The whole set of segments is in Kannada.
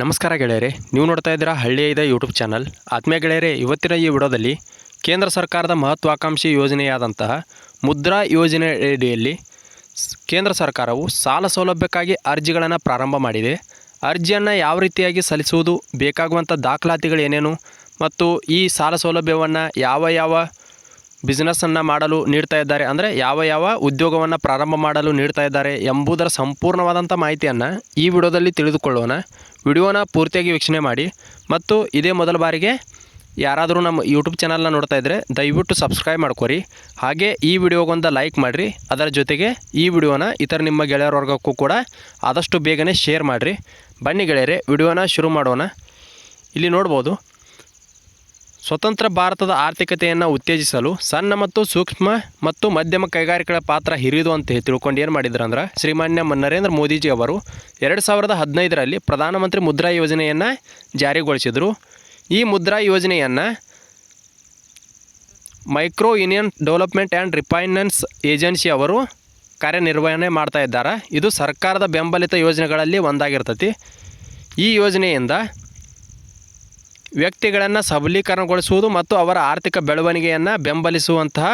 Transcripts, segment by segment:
ನಮಸ್ಕಾರ ಗೆಳೆಯರೆ, ನೀವು ನೋಡ್ತಾ ಇದ್ದೀರಾ ಹಳ್ಳಿಯ ಇದೆ ಯೂಟ್ಯೂಬ್ ಚಾನಲ್ ಆತ್ಮೀಯ ಗೆಳೆಯರೆ, ಇವತ್ತಿನ ಈ ವಿಡಿಯೋದಲ್ಲಿ ಕೇಂದ್ರ ಸರ್ಕಾರದ ಮಹತ್ವಾಕಾಂಕ್ಷಿ ಯೋಜನೆಯಾದಂತಹ ಮುದ್ರಾ ಯೋಜನೆ ಅಡಿಯಲ್ಲಿ ಕೇಂದ್ರ ಸರ್ಕಾರವು ಸಾಲ ಸೌಲಭ್ಯಕ್ಕಾಗಿ ಅರ್ಜಿಗಳನ್ನು ಪ್ರಾರಂಭ ಮಾಡಿದೆ. ಅರ್ಜಿಯನ್ನು ಯಾವ ರೀತಿಯಾಗಿ ಸಲ್ಲಿಸುವುದು ಬೇಕಾಗುವಂಥ ದಾಖಲಾತಿಗಳು ಏನೇನು, ಮತ್ತು ಈ ಸಾಲ ಸೌಲಭ್ಯವನ್ನು ಯಾವ ಯಾವ ಬಿಸ್ನೆಸ್ಸನ್ನು ಮಾಡಲು ನೀಡ್ತಾ ಇದ್ದಾರೆ. ಅಂದರೆ ಯಾವ ಯಾವ ಉದ್ಯೋಗವನ್ನು ಪ್ರಾರಂಭ ಮಾಡಲು ನೀಡ್ತಾ ಇದ್ದಾರೆ ಎಂಬುದರ ಸಂಪೂರ್ಣವಾದಂಥ ಮಾಹಿತಿಯನ್ನು ಈ ವಿಡಿಯೋದಲ್ಲಿ ತಿಳಿದುಕೊಳ್ಳೋಣ. ವಿಡಿಯೋನ ಪೂರ್ತಿಯಾಗಿ ವೀಕ್ಷಣೆ ಮಾಡಿ. ಮತ್ತು ಇದೇ ಮೊದಲ ಬಾರಿಗೆ ಯಾರಾದರೂ ನಮ್ಮ ಯೂಟ್ಯೂಬ್ ಚಾನಲ್ನ ನೋಡ್ತಾ ಇದ್ದರೆ ದಯವಿಟ್ಟು ಸಬ್ಸ್ಕ್ರೈಬ್ ಮಾಡ್ಕೊರಿ. ಹಾಗೆ ಈ ವಿಡಿಯೋಗೊಂದು ಲೈಕ್ ಮಾಡಿರಿ. ಅದರ ಜೊತೆಗೆ ಈ ವಿಡಿಯೋನ ಇತರ ನಿಮ್ಮ ಗೆಳೆಯರ ವರ್ಗಕ್ಕೂ ಕೂಡ ಆದಷ್ಟು ಬೇಗನೆ ಶೇರ್ ಮಾಡಿರಿ. ಬನ್ನಿ ಗೆಳೆಯರೆ, ವಿಡಿಯೋನ ಶುರು ಮಾಡೋಣ. ಇಲ್ಲಿ ನೋಡ್ಬೋದು ಸ್ವತಂತ್ರ ಭಾರತದ ಆರ್ಥಿಕತೆಯನ್ನು ಉತ್ತೇಜಿಸಲು ಸಣ್ಣ ಮತ್ತು ಸೂಕ್ಷ್ಮ ಮತ್ತು ಮಧ್ಯಮ ಕೈಗಾರಿಕೆಗಳ ಪಾತ್ರ ಹಿರಿದು ಅಂತ ತಿಳ್ಕೊಂಡು ಏನು ಮಾಡಿದ್ರು ಅಂದ್ರೆ ಶ್ರೀಮಾನ್ಯ ನರೇಂದ್ರ ಮೋದಿಜಿ ಅವರು ಎರಡು ಸಾವಿರದ ಹದಿನೈದರಲ್ಲಿ ಪ್ರಧಾನಮಂತ್ರಿ ಮುದ್ರಾ ಯೋಜನೆಯನ್ನು ಜಾರಿಗೊಳಿಸಿದರು. ಈ ಮುದ್ರಾ ಯೋಜನೆಯನ್ನು micro union development and refinance agency ಅವರು ಕಾರ್ಯನಿರ್ವಹಣೆ ಮಾಡ್ತಾ ಇದ್ದಾರೆ. ಇದು ಸರ್ಕಾರದ ಬೆಂಬಲಿತ ಯೋಜನೆಗಳಲ್ಲಿ ಒಂದಾಗಿರ್ತತಿ. ಈ ಯೋಜನೆಯಿಂದ ವ್ಯಕ್ತಿಗಳನ್ನು ಸಬಲೀಕರಣಗೊಳಿಸುವುದು ಮತ್ತು ಅವರ ಆರ್ಥಿಕ ಬೆಳವಣಿಗೆಯನ್ನು ಬೆಂಬಲಿಸುವಂತಹ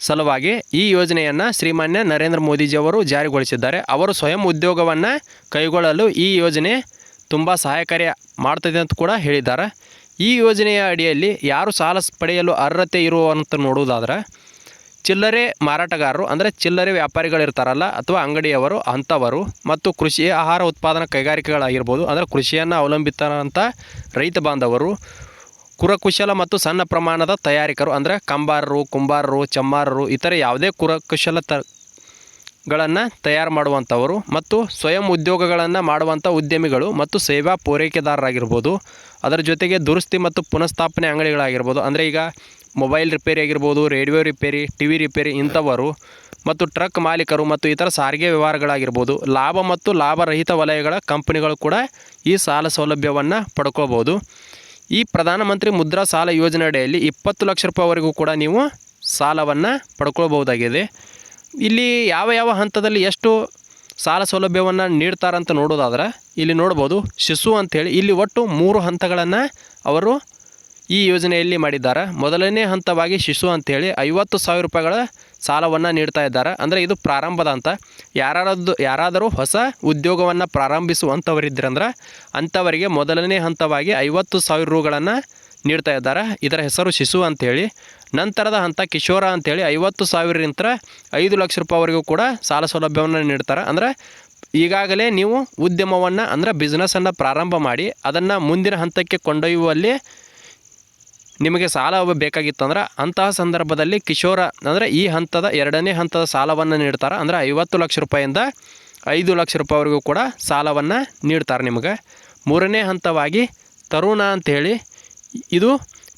ಸಲುವಾಗಿ ಈ ಯೋಜನೆಯನ್ನು ಶ್ರೀಮಾನ್ಯ ನರೇಂದ್ರ ಮೋದಿಜಿಯವರು ಜಾರಿಗೊಳಿಸಿದ್ದಾರೆ. ಅವರು ಸ್ವಯಂ ಉದ್ಯೋಗವನ್ನು ಕೈಗೊಳ್ಳಲು ಈ ಯೋಜನೆ ತುಂಬ ಸಹಾಯಕಾರಿ ಮಾಡ್ತದೆ ಅಂತ ಕೂಡ ಹೇಳಿದ್ದಾರೆ. ಈ ಯೋಜನೆಯ ಅಡಿಯಲ್ಲಿ ಯಾರು ಸಾಲ ಪಡೆಯಲು ಅರ್ಹತೆ ಇರುವಂತ ನೋಡುವುದಾದ್ರೆ ಚಿಲ್ಲರೆ ಮಾರಾಟಗಾರರು, ಅಂದರೆ ಚಿಲ್ಲರೆ ವ್ಯಾಪಾರಿಗಳಿರ್ತಾರಲ್ಲ, ಅಥವಾ ಅಂಗಡಿಯವರು, ಅಂಥವರು, ಮತ್ತು ಕೃಷಿ ಆಹಾರ ಉತ್ಪಾದನಾ ಕೈಗಾರಿಕೆಗಳಾಗಿರ್ಬೋದು, ಅಂದರೆ ಕೃಷಿಯನ್ನು ಅವಲಂಬಿತರಂಥ ರೈತ ಬಾಂಧವರು, ಕುರಕುಶಲ ಮತ್ತು ಸಣ್ಣ ಪ್ರಮಾಣದ ತಯಾರಿಕರು, ಅಂದರೆ ಕಂಬಾರರು, ಕುಂಬಾರರು, ಚಮ್ಮಾರರು, ಇತರೆ ಯಾವುದೇ ಕುರಕುಶಲ ತ, ಗಳನ್ನು ತಯಾರು ಮಾಡುವಂಥವರು, ಮತ್ತು ಸ್ವಯಂ ಉದ್ಯೋಗಗಳನ್ನು ಮಾಡುವಂಥ ಉದ್ಯಮಿಗಳು, ಮತ್ತು ಸೇವಾ ಪೂರೈಕೆದಾರರಾಗಿರ್ಬೋದು. ಅದರ ಜೊತೆಗೆ ದುರಸ್ತಿ ಮತ್ತು ಪುನಃಸ್ಥಾಪನೆ ಅಂಗಡಿಗಳಾಗಿರ್ಬೋದು. ಅಂದರೆ ಈಗ ಮೊಬೈಲ್ ರಿಪೇರಿ ಆಗಿರ್ಬೋದು, radio repair T V repair ಇಂಥವರು ಮತ್ತು ಟ್ರಕ್ ಮಾಲೀಕರು ಮತ್ತು ಇತರ ಸಾರಿಗೆ ವ್ಯವಹಾರಗಳಾಗಿರ್ಬೋದು, ಲಾಭ ಮತ್ತು ಲಾಭರಹಿತ ವಲಯಗಳ ಕಂಪನಿಗಳು ಕೂಡ ಈ ಸಾಲ ಸೌಲಭ್ಯವನ್ನು ಪಡ್ಕೋಬೋದು. ಈ ಪ್ರಧಾನಮಂತ್ರಿ ಮುದ್ರಾ ಸಾಲ ಯೋಜನೆ ಅಡಿಯಲ್ಲಿ ಇಪ್ಪತ್ತು ಲಕ್ಷ ರೂಪಾಯಿವರೆಗೂ ಕೂಡ ನೀವು ಸಾಲವನ್ನು ಪಡ್ಕೊಳ್ಬೋದಾಗಿದೆ ಇಲ್ಲಿ ಯಾವ ಯಾವ ಹಂತದಲ್ಲಿ ಎಷ್ಟು ಸಾಲ ಸೌಲಭ್ಯವನ್ನು ನೀಡ್ತಾರಂತ ನೋಡೋದಾದ್ರೆ, ಇಲ್ಲಿ ನೋಡ್ಬೋದು, ಶಿಶು ಅಂಥೇಳಿ ಇಲ್ಲಿ ಒಟ್ಟು ಮೂರು ಹಂತಗಳನ್ನು ಅವರು ಈ ಯೋಜನೆಯಲ್ಲಿ ಮಾಡಿದ್ದಾರೆ. ಮೊದಲನೇ ಹಂತವಾಗಿ ಶಿಶು ಅಂಥೇಳಿ ಐವತ್ತು ಸಾವಿರ ರೂಪಾಯಿಗಳ ಸಾಲವನ್ನು ನೀಡ್ತಾ ಇದ್ದಾರೆ. ಅಂದರೆ ಇದು ಪ್ರಾರಂಭದ ಅಂತ ಯಾರಾದ್ದು ಯಾರಾದರೂ ಹೊಸ ಉದ್ಯೋಗವನ್ನು ಪ್ರಾರಂಭಿಸುವಂಥವರಿದ್ರಂದ್ರೆ ಅಂಥವರಿಗೆ ಮೊದಲನೇ ಹಂತವಾಗಿ ಐವತ್ತು ಸಾವಿರ ರೂಗಳನ್ನು ನೀಡ್ತಾ ಇದ್ದಾರೆ. ಇದರ ಹೆಸರು ಶಿಶು ಅಂಥೇಳಿ ನಂತರದ ಹಂತ ಕಿಶೋರ ಅಂಥೇಳಿ ಐವತ್ತು ಸಾವಿರದಿಂದ ಐದು ಲಕ್ಷ ರೂಪಾಯಿವರೆಗೂ ಕೂಡ ಸಾಲ ಸೌಲಭ್ಯವನ್ನು ನೀಡ್ತಾರೆ. ಅಂದರೆ ಈಗಾಗಲೇ ನೀವು ಉದ್ಯಮವನ್ನು ಅಂದರೆ ಬಿಸ್ನೆಸ್ಸನ್ನು ಪ್ರಾರಂಭ ಮಾಡಿ ಅದನ್ನು ಮುಂದಿನ ಹಂತಕ್ಕೆ ಕೊಂಡೊಯ್ಯುವಲ್ಲಿ ನಿಮಗೆ ಸಾಲ ಬೇಕಾಗಿತ್ತಂದ್ರೆ ಅಂತಹ ಸಂದರ್ಭದಲ್ಲಿ ಕಿಶೋರ, ಅಂದರೆ ಈ ಹಂತದ ಎರಡನೇ ಹಂತದ ಸಾಲವನ್ನು ನೀಡ್ತಾರೆ. ಅಂದರೆ ಐವತ್ತು ಲಕ್ಷ ರೂಪಾಯಿಂದ ಐದು ಲಕ್ಷ ರೂಪಾಯಿವರೆಗೂ ಕೂಡ ಸಾಲವನ್ನು ನೀಡ್ತಾರೆ ನಿಮಗೆ. ಮೂರನೇ ಹಂತವಾಗಿ ತರುಣ ಅಂಥೇಳಿ ಇದು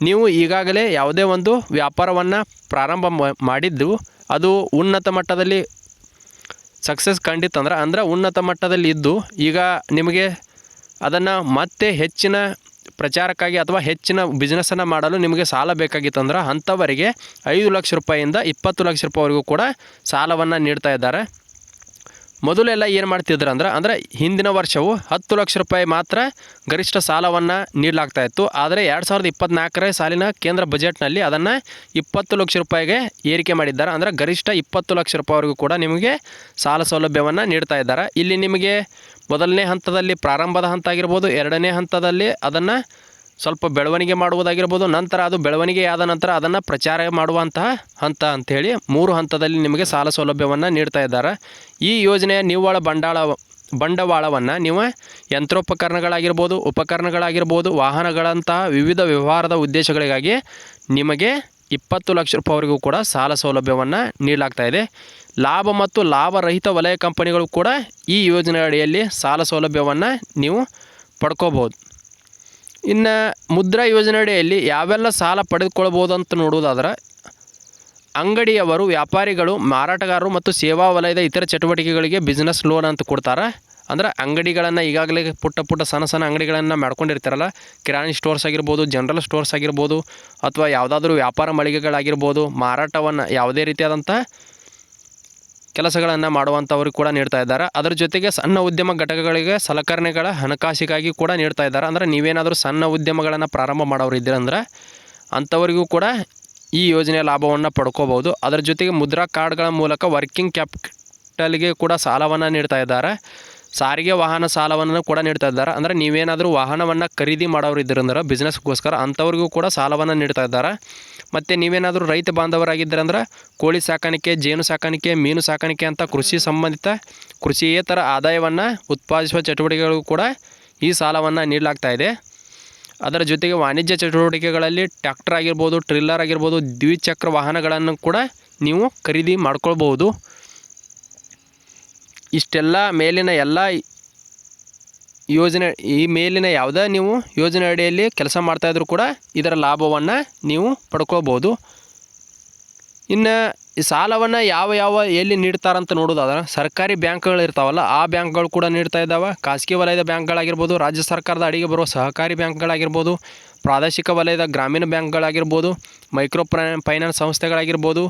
ನೀವು ಈಗಾಗಲೇ ಯಾವುದೇ ಒಂದು ವ್ಯಾಪಾರವನ್ನು ಪ್ರಾರಂಭ ಮಾಡಿದ್ದು, ಅದು ಉನ್ನತ ಮಟ್ಟದಲ್ಲಿ ಸಕ್ಸಸ್ ಕಂಡಿತ್ತಂದ್ರೆ, ಅಂದ್ರೆ ಉನ್ನತ ಮಟ್ಟದಲ್ಲಿ ಇದ್ದು, ಈಗ ನಿಮಗೆ ಅದನ್ನು ಮತ್ತೆ ಹೆಚ್ಚಿನ ಪ್ರಚಾರಕ್ಕಾಗಿ ಅಥವಾ ಹೆಚ್ಚಿನ ಬಿಸ್ನೆಸ್ಸನ್ನು ಮಾಡಲು ನಿಮಗೆ ಸಾಲ ಬೇಕಾಗಿತ್ತಂದ್ರೆ ಅಂಥವರಿಗೆ ಐದು ಲಕ್ಷ ರೂಪಾಯಿಯಿಂದ ಇಪ್ಪತ್ತು ಲಕ್ಷ ರೂಪಾಯಿವರೆಗೂ ಕೂಡ ಸಾಲವನ್ನು ನೀಡ್ತಾ ಇದ್ದಾರೆ. ಮೊದಲೆಲ್ಲ ಏನು ಮಾಡ್ತಿದ್ರು ಅಂದ್ರೆ, ಅಂದರೆ ಹಿಂದಿನ ವರ್ಷವು ಹತ್ತು ಲಕ್ಷ ರೂಪಾಯಿ ಮಾತ್ರ ಗರಿಷ್ಠ ಸಾಲವನ್ನು ನೀಡಲಾಗ್ತಾ ಇತ್ತು. ಆದರೆ ಎರಡು ಸಾವಿರದ ಇಪ್ಪತ್ತ್ನಾಲ್ಕರ ಸಾಲಿನ ಕೇಂದ್ರ ಬಜೆಟ್ನಲ್ಲಿ ಅದನ್ನು ಇಪ್ಪತ್ತು ಲಕ್ಷ ರೂಪಾಯಿಗೆ ಏರಿಕೆ ಮಾಡಿದ್ದಾರೆ. ಅಂದರೆ ಗರಿಷ್ಠ ಇಪ್ಪತ್ತು ಲಕ್ಷ ರೂಪಾಯಿವರೆಗೂ ಕೂಡ ನಿಮಗೆ ಸಾಲ ಸೌಲಭ್ಯವನ್ನು ನೀಡ್ತಾ ಇದ್ದಾರೆ. ಇಲ್ಲಿ ನಿಮಗೆ ಮೊದಲನೇ ಹಂತದಲ್ಲಿ ಪ್ರಾರಂಭದ ಹಂತ ಆಗಿರ್ಬೋದು, ಎರಡನೇ ಹಂತದಲ್ಲಿ ಅದನ್ನು ಸ್ವಲ್ಪ ಬೆಳವಣಿಗೆ ಮಾಡುವುದಾಗಿರ್ಬೋದು, ನಂತರ ಅದು ಬೆಳವಣಿಗೆ ಆದ ನಂತರ ಅದನ್ನು ಪ್ರಚಾರ ಮಾಡುವಂತಹ ಹಂತ ಅಂಥೇಳಿ ಮೂರು ಹಂತದಲ್ಲಿ ನಿಮಗೆ ಸಾಲ ಸೌಲಭ್ಯವನ್ನು ನೀಡ್ತಾ ಇದ್ದಾರೆ. ಈ ಯೋಜನೆಯ ನಿವ್ವಳ ಬಂಡಾಳ, ಬಂಡವಾಳವನ್ನು ನೀವು ಯಂತ್ರೋಪಕರಣಗಳಾಗಿರ್ಬೋದು, ಉಪಕರಣಗಳಾಗಿರ್ಬೋದು, ವಾಹನಗಳಂತಹ ವಿವಿಧ ವ್ಯವಹಾರದ ಉದ್ದೇಶಗಳಿಗಾಗಿ ನಿಮಗೆ ಇಪ್ಪತ್ತು ಲಕ್ಷ ರೂಪಾಯಿವರೆಗೂ ಕೂಡ ಸಾಲ ಸೌಲಭ್ಯವನ್ನು ನೀಡಲಾಗ್ತಾ ಇದೆ. ಲಾಭ ಮತ್ತು ಲಾಭರಹಿತ ವಲಯ ಕಂಪನಿಗಳು ಕೂಡ ಈ ಯೋಜನೆ ಅಡಿಯಲ್ಲಿ ಸಾಲ ಸೌಲಭ್ಯವನ್ನು ನೀವು ಪಡ್ಕೋಬೋದು ಇನ್ನು ಮುದ್ರಾ ಯೋಜನೆ ಅಡಿಯಲ್ಲಿ ಯಾವೆಲ್ಲ ಸಾಲ ಪಡೆದುಕೊಳ್ಬೋದು ಅಂತ ನೋಡುವುದಾದ್ರೆ, ಅಂಗಡಿಯವರು, ವ್ಯಾಪಾರಿಗಳು, ಮಾರಾಟಗಾರರು ಮತ್ತು ಸೇವಾ ವಲಯದ ಇತರ ಚಟುವಟಿಕೆಗಳಿಗೆ ಬಿಸ್ನೆಸ್ ಲೋನ್ ಅಂತ ಕೊಡ್ತಾರೆ. ಅಂದ್ರೆ ಅಂಗಡಿಗಳನ್ನು ಈಗಾಗಲೇ ಪುಟ್ಟ ಪುಟ್ಟ ಸಣ್ಣ ಸಣ್ಣ ಅಂಗಡಿಗಳನ್ನು ಮಾಡ್ಕೊಂಡಿರ್ತಾರಲ್ಲ, ಕಿರಾಣಿ ಸ್ಟೋರ್ಸ್ ಆಗಿರ್ಬೋದು ಜನರಲ್ ಸ್ಟೋರ್ಸ್ ಆಗಿರ್ಬೋದು, ಅಥವಾ ಯಾವುದಾದ್ರೂ ವ್ಯಾಪಾರ ಮಳಿಗೆಗಳಾಗಿರ್ಬೋದು, ಮಾರಾಟವನ್ನು ಯಾವುದೇ ರೀತಿಯಾದಂಥ ಕೆಲಸಗಳನ್ನು ಮಾಡುವಂಥವ್ರಿಗೆ ಕೂಡ ನೀಡ್ತಾ ಇದ್ದಾರೆ. ಅದರ ಜೊತೆಗೆ ಸಣ್ಣ ಉದ್ಯಮ ಘಟಕಗಳಿಗೆ ಸಲಕರಣೆಗಳ ಹಣಕಾಸಿಗಾಗಿ ಕೂಡ ನೀಡ್ತಾ ಇದ್ದಾರೆ. ಅಂದರೆ ನೀವೇನಾದರೂ ಸಣ್ಣ ಉದ್ಯಮಗಳನ್ನು ಪ್ರಾರಂಭ ಮಾಡೋರು ಇದ್ದೀರಂದ್ರೆ ಅಂಥವರಿಗೂ ಕೂಡ ಈ ಯೋಜನೆಯ ಲಾಭವನ್ನು ಪಡ್ಕೋಬೋದು ಅದರ ಜೊತೆಗೆ ಮುದ್ರಾ ಕಾರ್ಡ್ಗಳ ಮೂಲಕ ವರ್ಕಿಂಗ್ ಕ್ಯಾಪಿಟಲ್ಗೆ ಕೂಡ ಸಾಲವನ್ನು ನೀಡ್ತಾ ಇದ್ದಾರೆ. ಸಾರಿಗೆ ವಾಹನ ಸಾಲವನ್ನು ಕೂಡ ನೀಡ್ತಾ ಇದ್ದಾರೆ. ಅಂದರೆ ನೀವೇನಾದರೂ ವಾಹನವನ್ನು ಖರೀದಿ ಮಾಡೋರು ಇದ್ರಂದ್ರೆ ಬಿಸ್ನೆಸ್ಗೋಸ್ಕರ ಅಂಥವ್ರಿಗೂ ಕೂಡ ಸಾಲವನ್ನು ನೀಡ್ತಾ ಇದ್ದಾರೆ. ಮತ್ತು ನೀವೇನಾದರೂ ರೈತ ಬಾಂಧವರಾಗಿದ್ದರಂದ್ರೆ ಕೋಳಿ ಸಾಕಾಣಿಕೆ, ಜೇನು ಸಾಕಾಣಿಕೆ, ಮೀನು ಸಾಕಾಣಿಕೆ ಅಂತ ಕೃಷಿ ಸಂಬಂಧಿತ ಕೃಷಿಯೇತರ ಆದಾಯವನ್ನು ಉತ್ಪಾದಿಸುವ ಚಟುವಟಿಕೆಗಳಿಗೂ ಕೂಡ ಈ ಸಾಲವನ್ನು ನೀಡಲಾಗ್ತಾ ಇದೆ. ಅದರ ಜೊತೆಗೆ ವಾಣಿಜ್ಯ ಚಟುವಟಿಕೆಗಳಲ್ಲಿ ಟ್ಯಾಕ್ಟರ್ ಆಗಿರ್ಬೋದು ಟ್ರಿಲ್ಲರ್ ಆಗಿರ್ಬೋದು, ದ್ವಿಚಕ್ರ ವಾಹನಗಳನ್ನು ಕೂಡ ನೀವು ಖರೀದಿ ಮಾಡ್ಕೊಳ್ಬೋದು ಇಷ್ಟೆಲ್ಲ ಮೇಲಿನ ಎಲ್ಲ ಯೋಜನೆ, ಈ ಮೇಲಿನ ಯಾವುದೇ ನೀವು ಯೋಜನೆ ಅಡಿಯಲ್ಲಿ ಕೆಲಸ ಮಾಡ್ತಾಯಿದ್ರು ಕೂಡ ಇದರ ಲಾಭವನ್ನು ನೀವು ಪಡ್ಕೋಬೋದು. ಇನ್ನು ಈ ಸಾಲವನ್ನು ಯಾವ ಯಾವ ಎಲ್ಲಿ ನೀಡ್ತಾರಂತ ನೋಡೋದಾದ್ರೆ, ಸರ್ಕಾರಿ ಬ್ಯಾಂಕ್ಗಳು ಇರ್ತಾವಲ್ಲ, ಆ ಬ್ಯಾಂಕ್ಗಳು ಕೂಡ ನೀಡ್ತಾ ಇದ್ದಾವೆ. ಖಾಸಗಿ ವಲಯದ ಬ್ಯಾಂಕ್ಗಳಾಗಿರ್ಬೋದು, ರಾಜ್ಯ ಸರ್ಕಾರದ ಅಡಿಗೆ ಬರುವ ಸಹಕಾರಿ ಬ್ಯಾಂಕ್ಗಳಾಗಿರ್ಬೋದು, ಪ್ರಾದೇಶಿಕ ವಲಯದ ಗ್ರಾಮೀಣ ಬ್ಯಾಂಕ್ಗಳಾಗಿರ್ಬೋದು, ಮೈಕ್ರೋ ಫೈನಾನ್ಸ್ ಸಂಸ್ಥೆಗಳಾಗಿರ್ಬೋದು,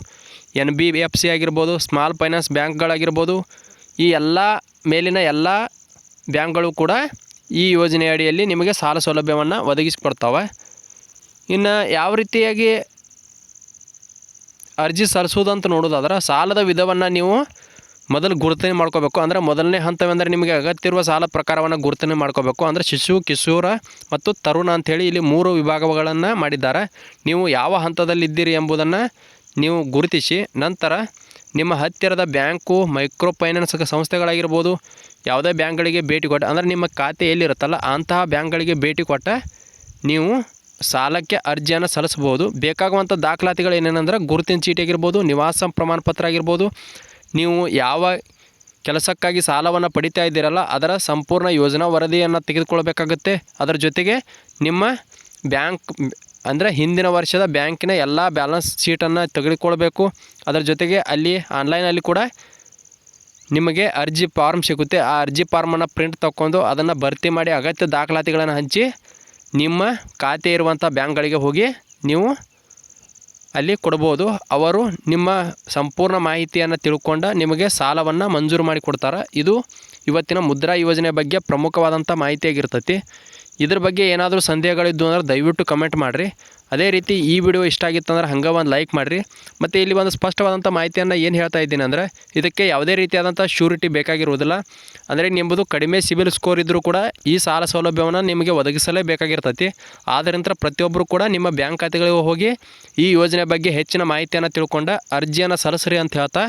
ಎನ್ ಬಿ ಎಫ್ ಸಿ ಆಗಿರ್ಬೋದು, ಸ್ಮಾಲ್ ಫೈನಾನ್ಸ್ ಬ್ಯಾಂಕ್ಗಳಾಗಿರ್ಬೋದು ಈ ಎಲ್ಲ ಮೇಲಿನ ಎಲ್ಲ ಬ್ಯಾಂಕ್ಗಳು ಕೂಡ ಈ ಯೋಜನೆ ಅಡಿಯಲ್ಲಿ ನಿಮಗೆ ಸಾಲ ಸೌಲಭ್ಯವನ್ನು ಒದಗಿಸಿಕೊಡ್ತವೆ. ಇನ್ನು ಯಾವ ರೀತಿಯಾಗಿ ಅರ್ಜಿ ಸಲ್ಲಿಸೋದಂತ ನೋಡೋದಾದ್ರೆ ಸಾಲದ ವಿಧವನ್ನು ನೀವು ಮೊದಲು ಗುರುತನೆ ಮಾಡ್ಕೋಬೇಕು. ಅಂದರೆ ಮೊದಲನೇ ಹಂತವೆಂದರೆ ನಿಮಗೆ ಅಗತ್ಯವಿರುವ ಸಾಲ ಪ್ರಕಾರವನ್ನು ಗುರುತನೆ ಮಾಡ್ಕೋಬೇಕು. ಅಂದರೆ ಶಿಶು, ಕಿಶೋರ ಮತ್ತು ತರುಣ ಅಂಥೇಳಿ ಇಲ್ಲಿ ಮೂರು ವಿಭಾಗಗಳನ್ನು ಮಾಡಿದ್ದಾರೆ. ನೀವು ಯಾವ ಹಂತದಲ್ಲಿದ್ದೀರಿ ಎಂಬುದನ್ನು ನೀವು ಗುರುತಿಸಿ, ನಂತರ ನಿಮ್ಮ ಹತ್ತಿರದ ಬ್ಯಾಂಕು ಮೈಕ್ರೋ ಫೈನಾನ್ಸ್ ಸಂಸ್ಥೆಗಳಾಗಿರ್ಬೋದು, ಯಾವುದೇ ಬ್ಯಾಂಕ್ಗಳಿಗೆ ಭೇಟಿ ಕೊಟ್ಟ, ಅಂದರೆ ನಿಮ್ಮ ಖಾತೆ ಎಲ್ಲಿರುತ್ತಲ್ಲ ಅಂತಹ ಬ್ಯಾಂಕ್ಗಳಿಗೆ ಭೇಟಿ ಕೊಟ್ಟ ನೀವು ಸಾಲಕ್ಕೆ ಅರ್ಜಿಯನ್ನು ಸಲ್ಲಿಸ್ಬೋದು ಬೇಕಾಗುವಂಥ ದಾಖಲಾತಿಗಳು ಏನೇನೆಂದರೆ ಗುರುತಿನ ಚೀಟಿ ಆಗಿರ್ಬೋದು, ನಿವಾಸ ಪ್ರಮಾಣ ಪತ್ರ ಆಗಿರ್ಬೋದು, ನೀವು ಯಾವ ಕೆಲಸಕ್ಕಾಗಿ ಸಾಲವನ್ನು ಪಡಿತಾ ಇದ್ದೀರಲ್ಲ, ಅದರ ಸಂಪೂರ್ಣ ಯೋಜನಾ ವರದಿಯನ್ನು ತೆಗೆದುಕೊಳ್ಬೇಕಾಗುತ್ತೆ. ಅದರ ಜೊತೆಗೆ ನಿಮ್ಮ ಬ್ಯಾಂಕ್ ಅಂದರೆ ಹಿಂದಿನ ವರ್ಷದ ಬ್ಯಾಂಕಿನ ಎಲ್ಲ ಬ್ಯಾಲೆನ್ಸ್ ಶೀಟನ್ನು ತೆಗೆದುಕೊಳ್ಬೇಕು. ಅದರ ಜೊತೆಗೆ ಅಲ್ಲಿ ಆನ್ಲೈನಲ್ಲಿ ಕೂಡ ನಿಮಗೆ ಅರ್ಜಿ ಫಾರ್ಮ್ ಸಿಗುತ್ತೆ. ಆ ಅರ್ಜಿ ಫಾರ್ಮನ್ನು ಪ್ರಿಂಟ್ ತಗೊಂಡು ಅದನ್ನು ಭರ್ತಿ ಮಾಡಿ ಅಗತ್ಯ ದಾಖಲಾತಿಗಳನ್ನು ಹಂಚಿ ನಿಮ್ಮ ಖಾತೆ ಇರುವಂಥ ಬ್ಯಾಂಕ್ಗಳಿಗೆ ಹೋಗಿ ನೀವು ಅಲ್ಲಿ ಕೊಡ್ಬೋದು. ಅವರು ನಿಮ್ಮ ಸಂಪೂರ್ಣ ಮಾಹಿತಿಯನ್ನು ತಿಳ್ಕೊಂಡು ನಿಮಗೆ ಸಾಲವನ್ನು ಮಂಜೂರು ಮಾಡಿ ಕೊಡ್ತಾರೆ. ಇದು ಇವತ್ತಿನ ಮುದ್ರಾ ಯೋಜನೆ ಬಗ್ಗೆ ಪ್ರಮುಖವಾದಂಥ ಮಾಹಿತಿಯಾಗಿರ್ತೈತಿ. ಇದ್ರ ಬಗ್ಗೆ ಏನಾದರೂ ಸಂದೇಹಗಳಿದ್ದು ಅಂದ್ರೆ ದಯವಿಟ್ಟು ಕಮೆಂಟ್ ಮಾಡಿರಿ. ಅದೇ ರೀತಿ ಈ ವಿಡಿಯೋ ಇಷ್ಟ ಆಗಿತ್ತು ಅಂದ್ರೆ ಹಂಗೆ ಒಂದು ಲೈಕ್ ಮಾಡಿರಿ. ಮತ್ತು ಇಲ್ಲಿ ಒಂದು ಸ್ಪಷ್ಟವಾದಂಥ ಮಾಹಿತಿಯನ್ನು ಏನು ಹೇಳ್ತಾ ಇದ್ದೀನಿ ಅಂದರೆ ಇದಕ್ಕೆ ಯಾವುದೇ ರೀತಿಯಾದಂಥ ಶ್ಯೂರಿಟಿ ಬೇಕಾಗಿರುವುದಿಲ್ಲ. ಅಂದರೆ ನಿಮ್ಮದು ಕಡಿಮೆ ಸಿಬಿಲ್ ಸ್ಕೋರ್ ಇದ್ದರೂ ಕೂಡ ಈ ಸಾಲ ಸೌಲಭ್ಯವನ್ನು ನಿಮಗೆ ಒದಗಿಸಲೇ ಬೇಕಾಗಿರ್ತೈತಿ ಆದ್ದರಿಂದ ಪ್ರತಿಯೊಬ್ಬರು ಕೂಡ ನಿಮ್ಮ ಬ್ಯಾಂಕ್ ಖಾತೆಗಳಿಗೆ ಹೋಗಿ ಈ ಯೋಜನೆ ಬಗ್ಗೆ ಹೆಚ್ಚಿನ ಮಾಹಿತಿಯನ್ನು ತಿಳ್ಕೊಂಡು ಅರ್ಜಿಯನ್ನು ಸಲ್ಲಿಸ್ರಿ ಅಂತ ಹೇಳ್ತಾ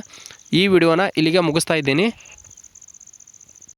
ಈ ವಿಡಿಯೋನ ಇಲ್ಲಿಗೆ ಮುಗಿಸ್ತಾ ಇದ್ದೀನಿ.